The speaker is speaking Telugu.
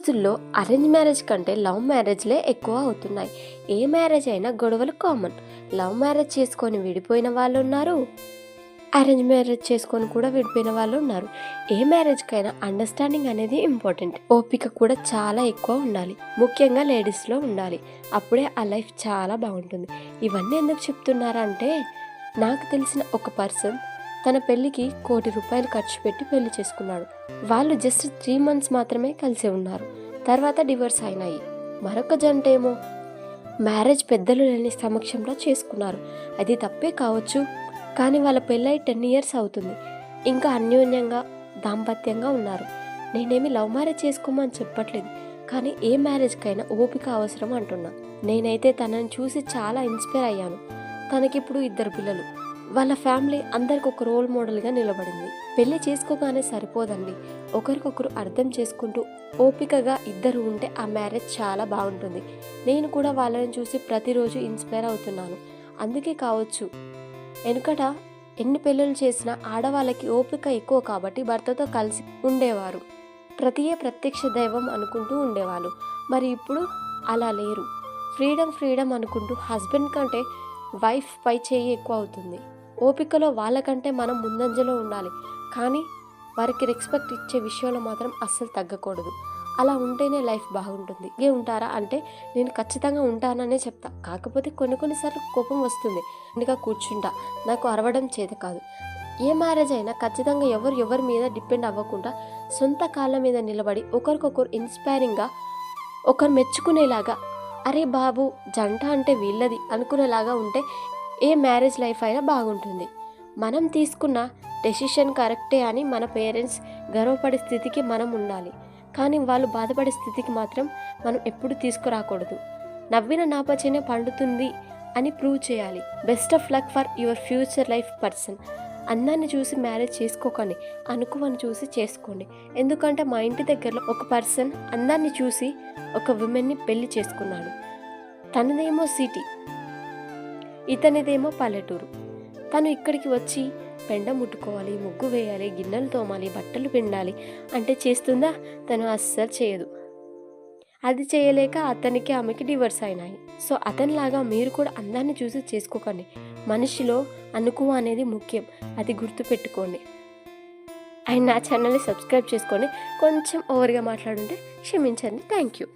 రోజుల్లో అరేంజ్ మ్యారేజ్ కంటే లవ్ మ్యారేజ్లే ఎక్కువ అవుతున్నాయి. ఏ మ్యారేజ్ అయినా గొడవలు కామన్. లవ్ మ్యారేజ్ చేసుకొని విడిపోయిన వాళ్ళు ఉన్నారు అరేంజ్ మ్యారేజ్ చేసుకొని కూడా విడిపోయిన వాళ్ళు ఉన్నారు ఏ మ్యారేజ్కైనా అండర్స్టాండింగ్ అనేది ఇంపార్టెంట్ ఓపిక కూడా చాలా ఎక్కువ ఉండాలి. ముఖ్యంగా లేడీస్లో ఉండాలి. అప్పుడే ఆ లైఫ్ చాలా బాగుంటుంది. ఇవన్నీ ఎందుకు చెప్తున్నారంటే నాకు తెలిసిన ఒక పర్సన్ తన పెళ్ళికి కోటి రూపాయలు ఖర్చు పెట్టి పెళ్ళి చేసుకున్నాడు. వాళ్ళు జస్ట్ త్రీ మంత్స్ మాత్రమే కలిసి ఉన్నారు. తర్వాత డివోర్స్ అయినాయి. మరొక జంట ఏమో మ్యారేజ్ పెద్దలు లేని సమక్షంలో చేసుకున్నారు. అది తప్పే కావచ్చు కానీ వాళ్ళ పెళ్ళై టెన్ ఇయర్స్ అవుతుంది. ఇంకా అన్యోన్యంగా దాంపత్యంగా ఉన్నారు. నేనేమి లవ్ మ్యారేజ్ చేసుకోమని చెప్పట్లేదు కానీ ఏ మ్యారేజ్కైనా ఓపిక అవసరం అంటున్నా. నేనైతే తనని చూసి చాలా ఇన్స్పైర్ అయ్యాను. తనకిప్పుడు ఇద్దరు పిల్లలు. వాళ్ళ ఫ్యామిలీ అందరికి ఒక రోల్ మోడల్గా నిలబడింది. పెళ్ళి చేసుకోగానే సరిపోదండి. ఒకరికొకరు అర్థం చేసుకుంటూ ఓపికగా ఇద్దరు ఉంటే ఆ మ్యారేజ్ చాలా బాగుంటుంది. నేను కూడా వాళ్ళని చూసి ప్రతిరోజు ఇన్స్పైర్ అవుతున్నాను. అందుకే కావచ్చు. వెనుకట ఎన్ని పెళ్ళిళ్ళు చేసినా ఆడవాళ్ళకి ఓపిక ఎక్కువ కాబట్టి భర్తతో కలిసి ఉండేవారు. ప్రతియే ప్రత్యక్ష దైవం అనుకుంటూ ఉండేవాళ్ళు. మరి ఇప్పుడు అలా లేరు. ఫ్రీడమ్ ఫ్రీడమ్ అనుకుంటూ హస్బెండ్ కంటే వైఫ్ పై చేయి ఎక్కువ అవుతుంది. ఓపికలో వాళ్ళకంటే మనం ముందంజలో ఉండాలి. కానీ వారికి రెస్పెక్ట్ ఇచ్చే విషయంలో మాత్రం అస్సలు తగ్గకూడదు. అలా ఉంటేనే లైఫ్ బాగుంటుంది. ఏ ఉంటారా అంటే నేను ఖచ్చితంగా ఉంటాననే చెప్తా. కాకపోతే కొన్ని కొన్నిసార్లు కోపం వస్తుంది. ఇంకా కూర్చుంటా. నాకు అరవడం చేత కాదు. ఏ మ్యారేజ్ అయినా ఖచ్చితంగా ఎవరు ఎవరి మీద డిపెండ్ అవ్వకుండా సొంత కాళ్ళ మీద నిలబడి ఒకరికొకరు ఇన్స్పైరింగ్గా ఒకరు మెచ్చుకునేలాగా అరే బాబు జంట అంటే వీళ్ళది అనుకునేలాగా ఉంటే ఏ మ్యారేజ్ లైఫ్ అయినా బాగుంటుంది. మనం తీసుకున్న డెసిషన్ కరెక్టే అని మన పేరెంట్స్ గర్వపడే స్థితికి మనం ఉండాలి. కానీ వాళ్ళు బాధపడే స్థితికి మాత్రం మనం ఎప్పుడు తీసుకురాకూడదు. నవ్విన నాపచనే పండుతుంది అని ప్రూవ్ చేయాలి. Best of luck for your future life person. అందాన్ని చూసి మ్యారేజ్ చేసుకోకండి. అనుకువని చూసి చేసుకోండి. ఎందుకంటే మా ఇంటి దగ్గరలో ఒక పర్సన్ అందాన్ని చూసి ఒక ఉమెన్ని పెళ్ళి చేసుకున్నాడు. తనదేమో సిటీ. ఇతనిదేమో పల్లెటూరు. తను ఇక్కడికి వచ్చి పెండ ముట్టుకోవాలి ముగ్గు వేయాలి గిన్నెలు తోమాలి బట్టలు పిండాలి అంటే చేస్తుందా? తను అస్సలు చేయదు. అది చేయలేక అతనికి ఆమెకి డివర్స్ అయినాయి. సో అతనిలాగా మీరు కూడా అందాన్ని చూసి చేసుకోకండి. మనిషిలో అనుకువ అనేది ముఖ్యం. అది గుర్తుపెట్టుకోండి. అండ్ నా ఛానల్ని సబ్స్క్రైబ్ చేసుకొని కొంచెం ఓవర్గా మాట్లాడుంటే క్షమించండి. Thank you.